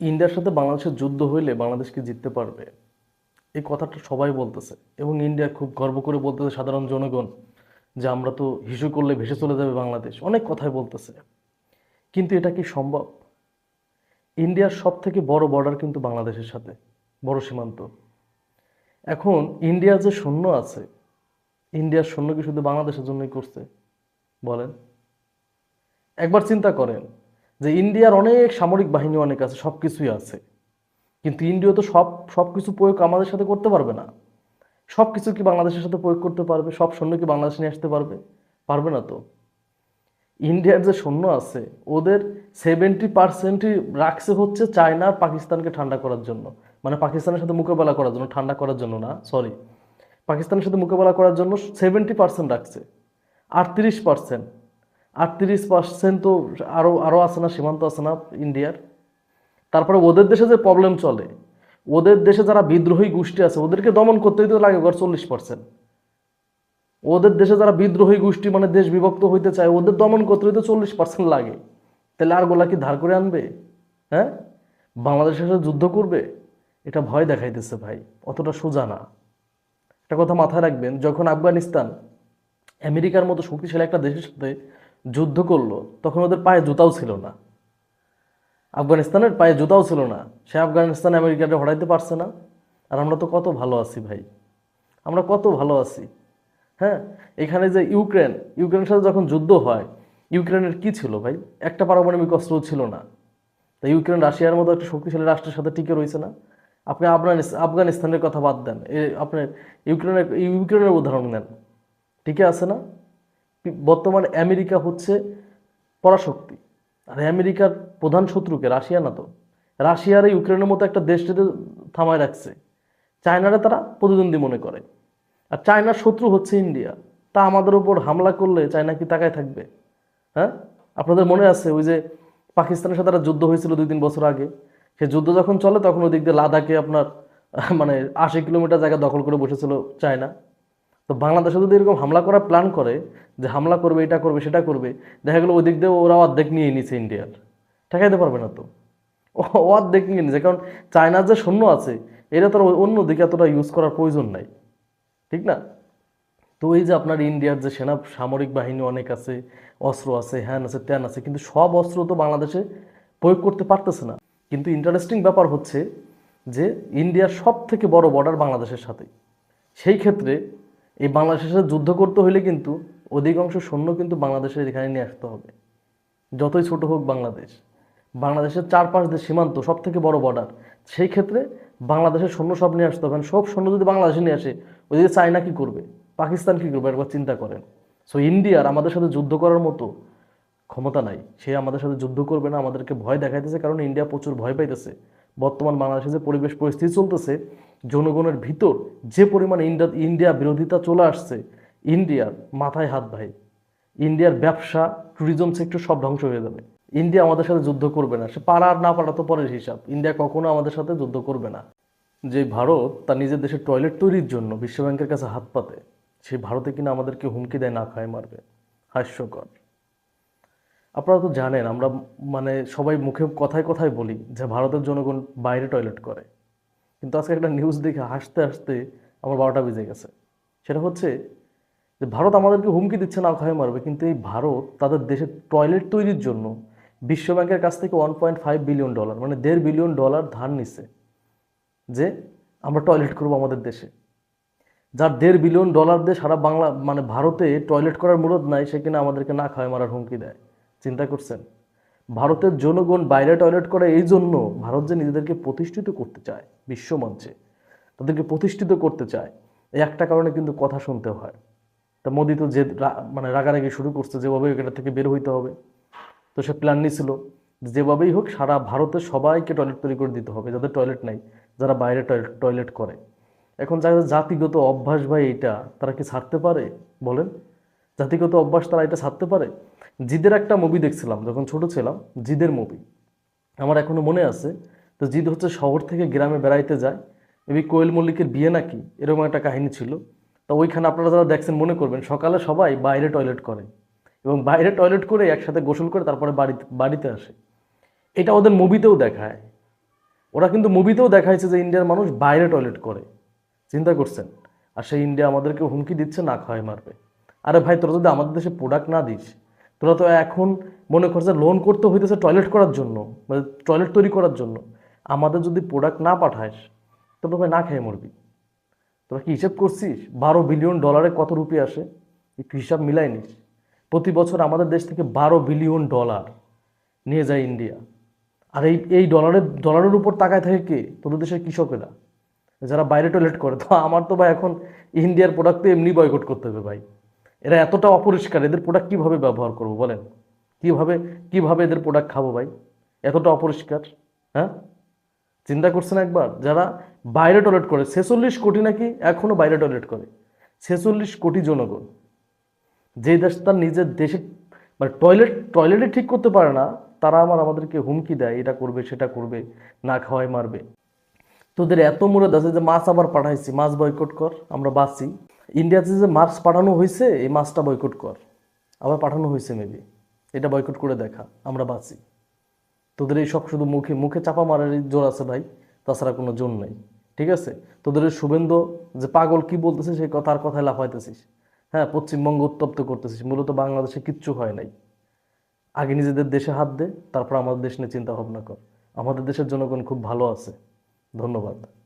ইন্ডিয়ার সাথে বাংলাদেশের যুদ্ধ হইলে বাংলাদেশ কি জিততে পারবে। এই কথাটা সবাই বলতেছে এবং ইন্ডিয়া খুব গর্ব করে বলতেছে সাধারণ জনগণ যে আমরা তো হিসু করলে ভেসে চলে যাবে বাংলাদেশ। অনেক কথাই বলতেছে। কিন্তু এটা কি সম্ভব? ইন্ডিয়ার সব থেকে বড় বর্ডার কিন্তু বাংলাদেশের সাথে, বড় সীমান্ত। এখন ইন্ডিয়ার যে সৈন্য আছে, ইন্ডিয়ার সৈন্য কি শুধু বাংলাদেশের জন্যই করছে, বলেন। একবার চিন্তা করেন যে ইন্ডিয়ার অনেক সামরিক বাহিনী অনেক আছে সব কিছুই আছে। কিন্তু ইন্ডিয়া তো সব সব কিছু প্রয়োগ আমাদের সাথে করতে পারবে না। সব কিছু কি বাংলাদেশের সাথে প্রয়োগ করতে পারবে? সব সৈন্য কি বাংলাদেশে নিয়ে আসতে পারবে? পারবে না তো। ইন্ডিয়ার যে সৈন্য আছে, ওদের সেভেন্টি পার্সেন্টই রাখছে হচ্ছে চায়না আর পাকিস্তানকে ঠান্ডা করার জন্য। মানে পাকিস্তানের সাথে মোকাবেলা করার জন্য, ঠান্ডা করার জন্য না সরি পাকিস্তানের সাথে মোকাবেলা করার জন্য সেভেন্টি পার্সেন্ট রাখছে। আটত্রিশ পার্সেন্ট আটত্রিশ পার্সেন্ট তো আরও আরও আছে না, সীমান্ত আছে না ইন্ডিয়ার। তারপরে ওদের দেশে যে প্রবলেম চলে, ওদের দেশে যারা বিদ্রোহী গোষ্ঠী আছে, ওদেরকে দমন করতেই তো লাগে গড় চল্লিশ পার্সেন্ট ওদের দেশে যারা বিদ্রোহী গোষ্ঠী মানে দেশ বিভক্ত হইতে চায়, ওদের দমন করতে তো চল্লিশ পার্সেন্ট লাগে। তাহলে আর গোলা কি ধার করে আনবে? হ্যাঁ? বাংলাদেশের সাথে যুদ্ধ করবে? এটা ভয় দেখাইতেছে ভাই, অতটা সোজা না। একটা কথা মাথায় রাখবেন, যখন আফগানিস্তান আমেরিকার মতো শক্তিশালী একটা দেশের সাথে যুদ্ধ করল, তখন ওদের পায়ে জুতাও ছিল না। আফগানিস্তানের পায়ে জুতাও ছিল না। সে আফগানিস্তান আমেরিকাটা হরাইতে পারছে না। আর আমরা তো কত ভালো আছি ভাই। আমরা কত ভালো আছি। হ্যাঁ? এখানে যে ইউক্রেন, ইউক্রেনের সাথে যখন যুদ্ধ হয়, ইউক্রেনের কি ছিল ভাই? একটা পারমাণবিক অস্ত্রও ছিল না। তা ইউক্রেন রাশিয়ার মতো একটা শক্তিশালী রাষ্ট্রের সাথে টিকে রয়েছে না। আপনি আফগানিস, আফগানিস্তানের কথা বাদ দেন। এ, আপনি ইউক্রেনের ইউক্রেনের উদাহরণ নেন। টিকে আছে না? বর্তমানে আমেরিকা হচ্ছে পরাশক্তি। আর আমেরিকার প্রধান শত্রুকে রাশিয়া না তো। রাশিয়ার এই ইউক্রেনের মতো একটা দেশটাতে থামায় রাখছে। চায়নারা তারা প্রতিদ্বন্দ্বী মনে করে। আর চায়নার শত্রু হচ্ছে ইন্ডিয়া। তা আমাদের উপর হামলা করলে চায়না কি তাকায় থাকবে? হ্যাঁ? আপনাদের মনে আছে ওই যে পাকিস্তানের সাথে একটা যুদ্ধ হয়েছিল দুই তিন বছর আগে? সে যুদ্ধ যখন চলে তখন ওই দিক দিয়ে লাদাখে আপনার মানে আশি কিলোমিটার জায়গা দখল করে বসেছিল চায়না। তো বাংলাদেশে যদি এরকম হামলা করার প্ল্যান করে যে হামলা করবে, এটা করবে, সেটা করবে, দেখা গেলো ওই দিক দিয়ে ওরা অর্ধেক নিয়ে নিছে ইন্ডিয়ার। ঠেকাইতে পারবে না তো। অর্ধেক নিয়ে নিছে, কারণ চায়নার যে সৈন্য আছে এটা তো অন্য দিকে এতটা ইউজ করার প্রয়োজন নাই। ঠিক না? তো এই যে আপনার ইন্ডিয়ার যে সেনা, সামরিক বাহিনী অনেক আছে, অস্ত্র আছে, হ্যান আছে, ত্যান আছে, কিন্তু সব অস্ত্র তো বাংলাদেশে প্রয়োগ করতে পারতেছে না। কিন্তু ইন্টারেস্টিং ব্যাপার হচ্ছে যে ইন্ডিয়ার সব থেকে বড় বর্ডার বাংলাদেশের সাথে। সেই ক্ষেত্রে এই বাংলাদেশের সাথে যুদ্ধ করতে হলে কিন্তু অধিকাংশ সৈন্য কিন্তু বাংলাদেশের এখানে নিয়ে আসতে হবে। যতই ছোট হোক বাংলাদেশ। বাংলাদেশের চারপাশ দিয়ে সীমান্ত সব থেকে বড় বর্ডার সেই ক্ষেত্রে বাংলাদেশের সৈন্য সব নিয়ে আসতে হবে। সব সৈন্য যদি বাংলাদেশে নিয়ে আসে ওইদিকে চায়না কি করবে? পাকিস্তান কি করবে? একবার চিন্তা করেন। সো ইন্ডিয়ার আমাদের সাথে যুদ্ধ করার মতো ক্ষমতা নাই। সে আমাদের সাথে যুদ্ধ করবে না, আমাদেরকে ভয় দেখাইতেছে, কারণ ইন্ডিয়া প্রচুর ভয় পাইতেছে। বর্তমান বাংলাদেশে যে পরিবেশ পরিস্থিতি চলতেছে, জনগণের ভিতর যে পরিমাণে ইন্ডিয়া ইন্ডিয়া বিরোধিতা চলে আসছে, ইন্ডিয়ার মাথায় হাত ভাই, ইন্ডিয়ার ব্যবসা ট্যুরিজম সেক্টর সব ধ্বংস হয়ে যাবে। ইন্ডিয়া আমাদের সাথে যুদ্ধ করবে না। সে পারা আর না পারা তো পরের হিসাব। ইন্ডিয়া কখনো আমাদের সাথে যুদ্ধ করবে না। যে ভারত তার নিজের দেশের টয়লেট তৈরির জন্য বিশ্বব্যাংকের কাছে হাত পাতে সেই ভারতে কিনা আমাদেরকে হুমকি দেয়, না খায়, মারবে। হাস্যকর। আপনারা তো জানেন, আমরা মানে সবাই মুখে কথায় কথায় বলি যে ভারতের জনগণ বাইরে টয়লেট করে। কিন্তু আজকে একটা নিউজ দেখে হাসতে হাসতে আমার বারোটা বেজে গেছে। সেটা হচ্ছে যে ভারত আমাদেরকে হুমকি দিচ্ছে, না খায় মারবে, কিন্তু এই ভারত তাদের দেশে টয়লেট তৈরির জন্য বিশ্বব্যাংকের কাছ থেকে one point five billion dollar মানে দেড় বিলিয়ন ডলার ধার নিচ্ছে যে আমরা টয়লেট করব আমাদের দেশে। যার দেড় বিলিয়ন ডলার দিয়ে সারা বাংলা মানে ভারতে টয়লেট করার মূলত নাই, সে কিনা আমাদেরকে না খাওয়ায় মারার হুমকি দেয়। চিন্তা করছেন? ভারতের জনগণ বাইরে টয়লেট করে এই জন্য ভারত যে নিজেদেরকে প্রতিষ্ঠিত করতে চায় বিশ্বমঞ্চে তাদেরকে প্রতিষ্ঠিত করতে চায়, এই একটা কারণে কিন্তু কথা শুনতে হয়। তা মোদি তো যে মানে রাগারাগি শুরু করছে, যেভাবে এটা থেকে বের হইতে হবে। তো সে প্ল্যান নিয়েছিল যেভাবেই হোক সারা ভারতের সবাইকে টয়লেট তৈরি করে দিতে হবে, যাদের টয়লেট নাই, যারা বাইরে টয়লেট টয়লেট করে। এখন যাদের জাতিগত অভ্যাস ভাই এইটা, তারা কি ছাড়তে পারে? বলেন। জাতিগত অভ্যাস তারা এটা ছাড়তে পারে? জিদের একটা মুভি দেখছিলাম, যখন ছোট ছিলাম, জিদের মুভি আমার এখনও মনে আছে, তো জিদ হচ্ছে শহর থেকে গ্রামে বেড়াইতে যায় এবি কোয়েল মল্লিকের বিয়ে নাকি, এরকম একটা কাহিনী ছিল। তো ওইখানে আপনারা যারা দেখছেন, মনে করবেন, সকালে সবাই বাইরে টয়লেট করে এবং বাইরে টয়লেট করে একসাথে গোসল করে তারপরে বাড়িতে বাড়িতে আসে। এটা ওদের মুভিতেও দেখায়। ওরা কিন্তু মুভিতেও দেখাইছে যে ইন্ডিয়ার মানুষ বাইরে টয়লেট করে। চিন্তা করছেন? আর সেই ইন্ডিয়া আমাদেরকে হুমকি দিচ্ছে, না খাওয়াই মারবে। আরে ভাই, তোরা যদি আমাদের দেশে প্রোডাক্ট না দিস তোরা তো এখন মনে করছে লোন করতে হইতেছে টয়লেট করার জন্য মানে টয়লেট তৈরি করার জন্য। আমাদের যদি প্রোডাক্ট না পাঠাস, তো তো ভাই না খেয়ে মরবি। তোরা কি হিসেব করছিস? বারো বিলিয়ন ডলারে কত রুপি আসে? একটু হিসাব মিলাই নিস। প্রতি বছর আমাদের দেশ থেকে বারো বিলিয়ন ডলার নিয়ে যায় ইন্ডিয়া আর এই এই ডলারের ডলারের উপর তাকায় থাকে কে? তোদের দেশের কৃষকেরা। যারা বাইরে টয়লেট করে, তো আমার তো ভাই এখন ইন্ডিয়ার প্রোডাক্ট তো এমনি বয়কট করতে হবে ভাই। এরা এতটা অপরিষ্কার, এদের প্রোডাক্ট কীভাবে ব্যবহার করব বলেন? কীভাবে কীভাবে এদের প্রোডাক্ট খাব ভাই? এতটা অপরিষ্কার হ্যাঁ? চিন্তা করছেন একবার? যারা বাইরে টয়লেট করে, ছেচল্লিশ কোটি নাকি এখনও বাইরে টয়লেট করে? ছেচল্লিশ কোটি জনগণ। যে দেশ, তার নিজের দেশে মানে টয়লেট টয়লেটে ঠিক করতে পারে না, তারা আমার আমাদেরকে হুমকি দেয়, এটা করবে, সেটা করবে, না খাওয়ায় মারবে। তোদের এত মুরদ আছে যে মাছ আবার পাঠাইছি, মাছ বয়কট কর, আমরা বাঁচি। ইন্ডিয়াতে যে মাছ পাঠানো হয়েছে, এই মাছটা বয়কট কর। আবার পাঠানো হয়েছে মেবি এটা বয়কট করে দেখা, আমরা বাঁচি। তোদের এই সব শুধু মুখে মুখে চাপা মারার জোর আছে ভাই, তাছাড়া কোনো জোর নেই। ঠিক আছে? তোদের শুভেন্দু যে পাগল কি বলতেছে সেই কথার কথায় লাফাইতেছিস। হ্যাঁ পশ্চিমবঙ্গ উত্তপ্ত করতেছিস, মূলত বাংলাদেশে কিচ্ছু হয় নাই। আগে নিজেদের দেশে হাত দে, তারপর আমাদের দেশ নিয়ে চিন্তা ভাবনা কর। আমাদের দেশের জনগণ খুব ভালো আছে। ধন্যবাদ।